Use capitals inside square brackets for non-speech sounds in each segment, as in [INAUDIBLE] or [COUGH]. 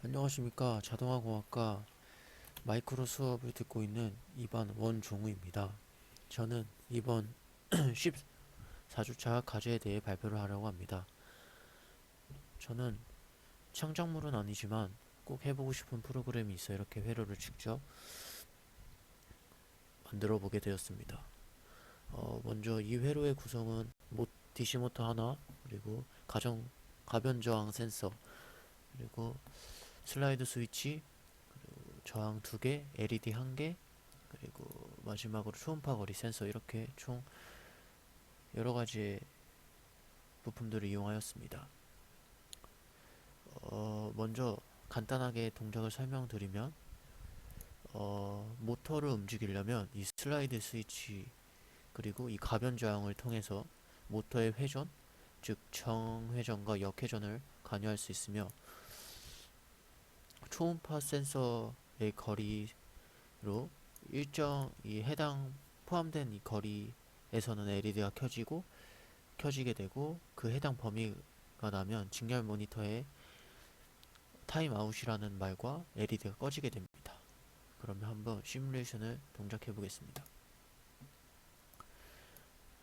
안녕하십니까 자동화공학과 마이크로 수업을 듣고 있는 이반 원종우입니다. 저는 이번 [CLEARS THROAT] 14주차 과제에 대해 발표를 하려고 합니다. 저는 창작물은 아니지만 꼭 해보고 싶은 프로그램이 있어 이렇게 회로를 직접 만들어 보게 되었습니다. 어, 먼저 이 회로의 구성은 모, DC 모터 하나 그리고 가정 가변 저항 센서 그리고 슬라이드 스위치, 저항 두 개, LED 한 개, 그리고 마지막으로 초음파 거리 센서 이렇게 총 여러 가지의 부품들을 이용하였습니다. 어, 먼저 간단하게 동작을 설명드리면 어, 모터를 움직이려면 이 슬라이드 스위치 그리고 이 가변 저항을 통해서 모터의 회전, 즉 정회전과 역회전을 관여할 수 있으며 초음파 센서의 거리로 일정 이 해당 포함된 이 거리에서는 LED가 켜지고 켜지게 되고 그 해당 범위가 나면 직렬 모니터에 타임 아웃이라는 말과 LED가 꺼지게 됩니다. 그러면 한번 시뮬레이션을 동작해 보겠습니다.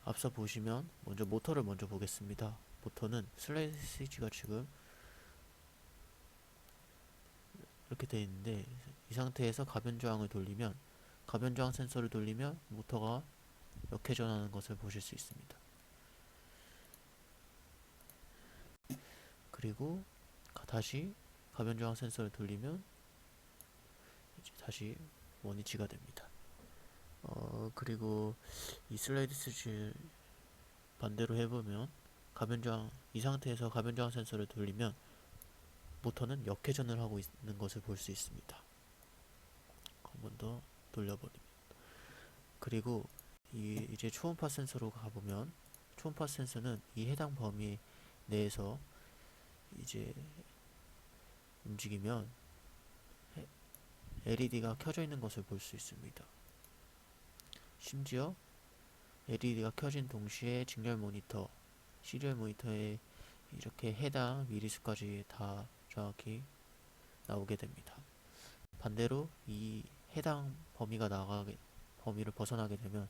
앞서 보시면 먼저 모터를 먼저 보겠습니다. 모터는 슬라이드 스위치가 지금 이렇게 되어 있는데 이 상태에서 가변 저항을 돌리면 가변 저항 센서를 돌리면 모터가 역회전하는 것을 보실 수 있습니다. 그리고 가- 다시 가변 저항 센서를 돌리면 이제 다시 원위치가 됩니다. 어 그리고 이 슬라이드 스위치 반대로 해보면 가변 저항 이 상태에서 가변 저항 센서를 돌리면 모터는 역회전을 하고 있는 것을 볼 수 있습니다. 한 번 더 돌려버리면 그리고 이 이제 초음파 센서로 가보면 초음파 센서는 이 해당 범위 내에서 이제 움직이면 LED가 켜져 있는 것을 볼 수 있습니다. 심지어 LED가 켜진 동시에 직렬 모니터, 시리얼 모니터에 이렇게 해당 미리수까지 다 정확히 나오게 됩니다. 반대로 이 해당 범위가 나가게 범위를 벗어나게 되면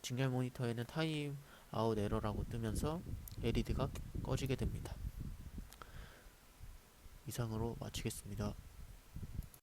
직렬 모니터에는 타임 아웃 에러라고 뜨면서 LED가 꺼지게 됩니다. 이상으로 마치겠습니다.